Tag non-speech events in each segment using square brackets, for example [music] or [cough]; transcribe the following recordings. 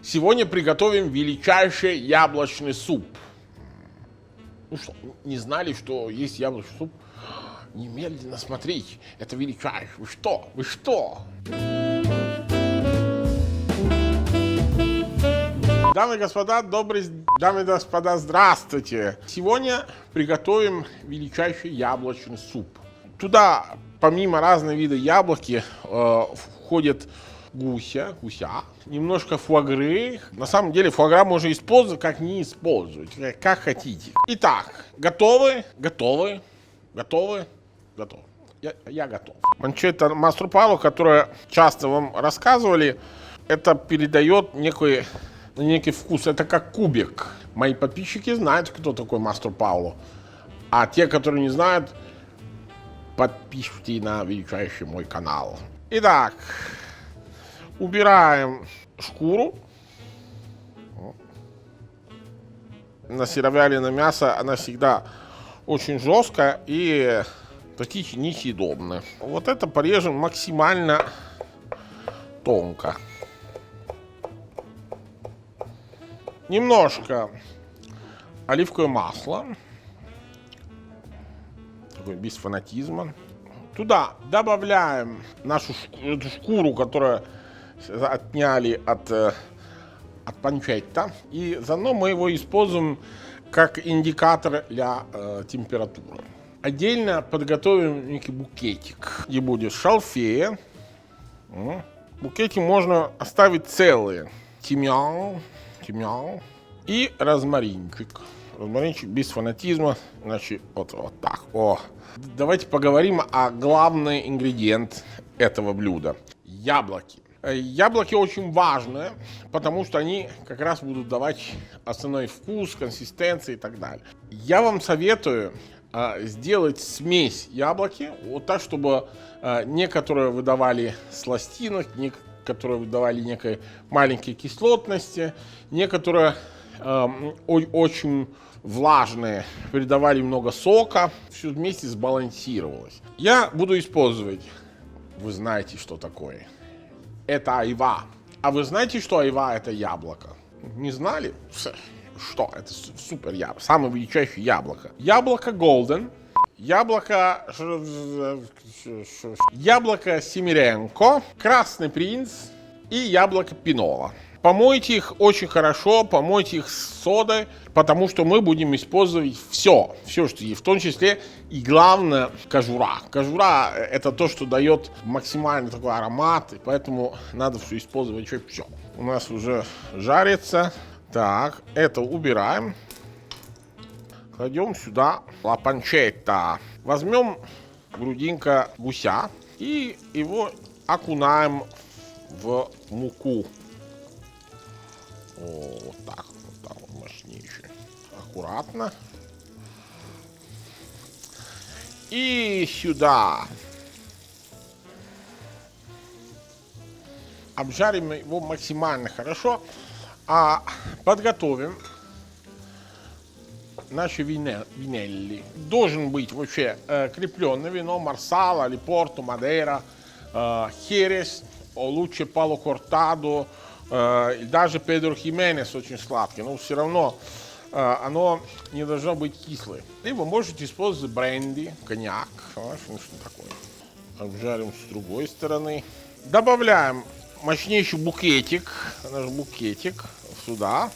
Сегодня приготовим величайший яблочный суп. Ну что, не знали, что есть яблочный суп? Немедленно смотрите, это величайший. Вы что? Вы что? Дамы и господа, добрый, дамы и господа, здравствуйте. Сегодня приготовим величайший яблочный суп. Туда, помимо разных видов яблоки, э, входит гуся, гуся, немножко фуагры. На самом деле фуагра можно использовать, как не использовать, как хотите. Итак, готовы? Готовы? Готовы? Готовы. Я, я готов. Манчета маструпалу, которое часто вам рассказывали, это передает некий, некий вкус. Это как кубик. Мои подписчики знают, кто такой мастер Пауло. А те, которые не знают, подпишитесь на величайший мой канал. Итак, убираем шкуру. На сыровяленое мясо она всегда очень жесткая и практически несъедобная. Вот это порежем максимально тонко. Немножко оливковое масло. Такой без фанатизма. Туда добавляем нашу шкуру, которая отняли от, э, от панчетта. И заодно мы его используем как индикатор для э, температуры. Отдельно подготовим некий букетик, где будет шалфея. Букетик можно оставить целые. Тимьян, тимьян и розмаринчик. Розмаринчик без фанатизма, значит, вот, вот так. О. Давайте поговорим о главный ингредиент этого блюда. Яблоки. Э, яблоки очень важны, потому что они как раз будут давать основной вкус, консистенцию и так далее. Я вам советую э, сделать смесь яблоки вот так, чтобы э, некоторые выдавали сластинок, некоторые выдавали некой маленькой кислотности, некоторые очень влажные, придавали много сока, все вместе сбалансировалось. Я буду использовать, вы знаете, что такое, это айва. А вы знаете, что айва это яблоко? Не знали? Что? Это супер яблоко. Самое величайшее яблоко. Яблоко Golden. Яблоко... Яблоко Семиренко. Красный принц. И яблоко Пинова. Помойте их очень хорошо, помойте их с содой, потому что мы будем использовать все, все, что есть, в том числе и главное кожура. Кожура это то, что дает максимальный такой аромат, и поэтому надо все использовать все. У нас уже жарится. Так, это убираем. Кладем сюда лапанчетта. Возьмем грудинка гуся и его окунаем в муку. Вот так, вот так вот мощнейший. Аккуратно. И сюда. Обжарим его максимально хорошо. А подготовим наши винелли. Должен быть вообще э, крепленное вино, марсала, липорто, мадера, э, херес, лучше пало кортадо, Э, даже Педро Хименес очень сладкий, но все равно э, оно не должно быть кислое. Либо можете использовать бренди, коньяк, ну что такое. Обжарим с другой стороны. Добавляем мощнейший букетик, наш букетик сюда.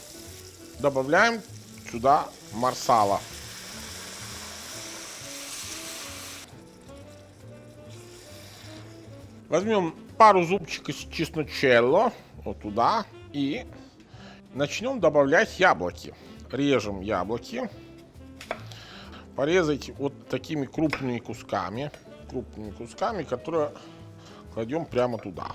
Добавляем сюда марсала. Возьмем пару зубчиков чесночелло вот туда и начнем добавлять яблоки. Режем яблоки. Порезать вот такими крупными кусками. Крупными кусками, которые кладем прямо туда.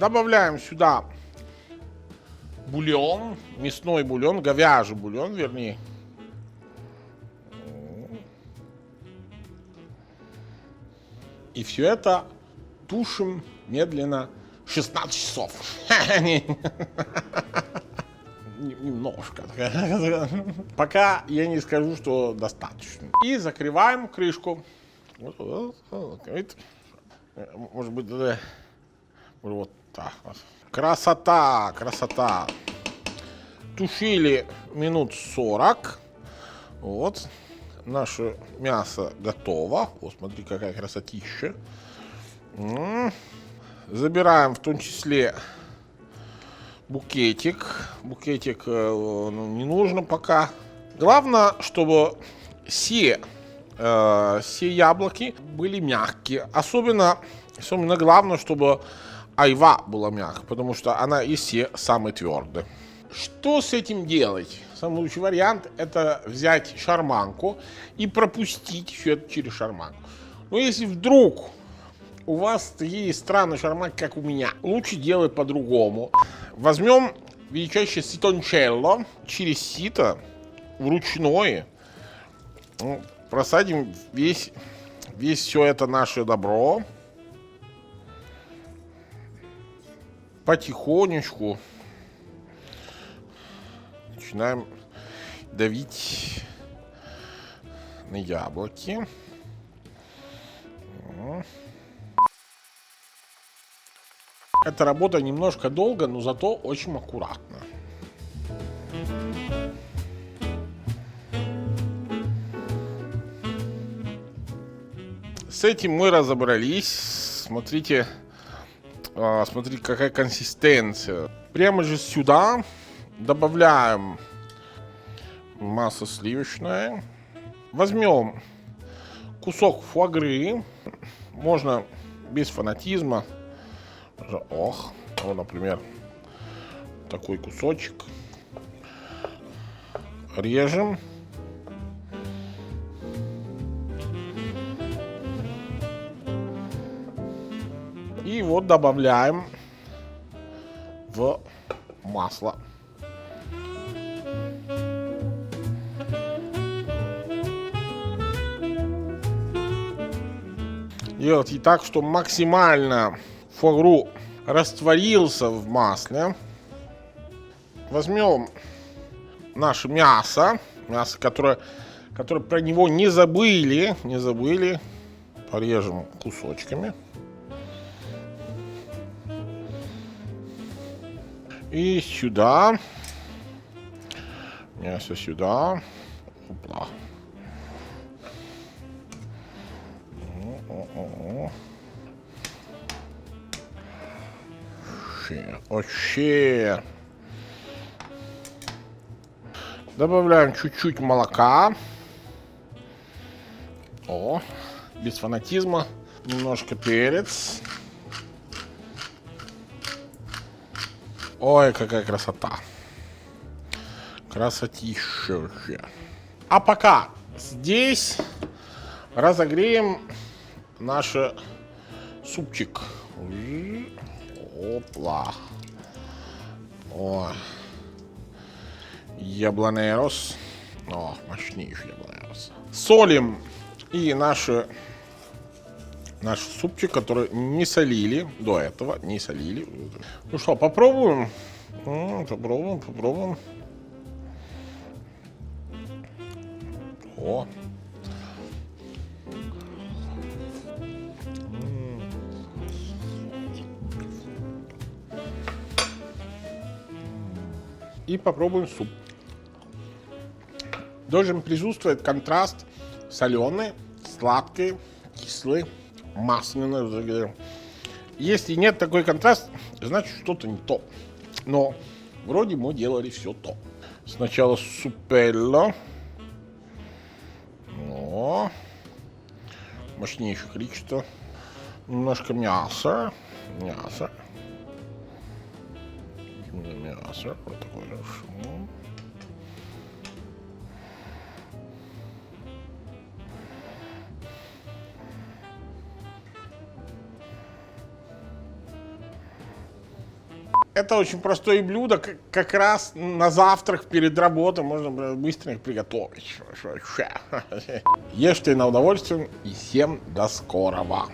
Добавляем сюда бульон, мясной бульон, говяжий бульон, вернее. И все это тушим медленно 16 часов. [laughs] немножко. Пока я не скажу, что достаточно. И закрываем крышку. Может быть, да, вот так. вот. Красота, красота. Тушили минут 40. Вот. Наше мясо готово. Вот, смотри, какая красотища. Забираем в том числе букетик. Букетик э, ну, не нужно пока. Главное, чтобы все, э, все яблоки были мягкие. Особенно, особенно главное, чтобы айва была мягкая, потому что она и все самые твердые. Что с этим делать? Самый лучший вариант это взять шарманку и пропустить все это через шарманку. Но если вдруг у вас такие странные шарманки, как у меня, лучше делать по-другому. Возьмем величайшее ситончелло через сито вручную. Ну, Просадим весь, весь все это наше добро. Потихонечку начинаем давить на яблоки. Эта работа немножко долго, но зато очень аккуратно. С этим мы разобрались. Смотрите, а, смотрите, какая консистенция. Прямо же сюда добавляем масло сливочное. Возьмем кусок фуагры. Можно без фанатизма. Ох, вот, например, такой кусочек. Режем. И вот добавляем в масло. Делайте так, что максимально фуагру растворился в масле. Возьмем наше мясо, мясо, которое, которое про него не забыли, не забыли, порежем кусочками. И сюда, мясо сюда, Опла. Вообще. Добавляем чуть-чуть молока. О, без фанатизма. Немножко перец. Ой, какая красота. Красотища вообще. А пока здесь разогреем наш супчик. Опла. О. Яблонерос. О, мощнейший яблонерос. Солим и наши наш супчик, который не солили до этого, не солили. Ну что, попробуем? Попробуем, попробуем. О. И попробуем суп. Должен присутствовать контраст соленый, сладкий, кислый, масляный. Если нет такой контраст, значит что-то не то. Но вроде мы делали все то. Сначала супелло. О, мощнейшее количество. Немножко мяса. Мясо. Мясо. Вот такое. Это очень простое блюдо, к- как раз на завтрак перед работой можно быстро их приготовить. [laughs] Ешьте на удовольствие и всем до скорого.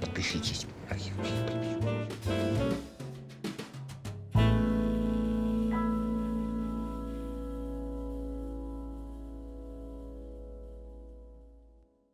Подпишитесь.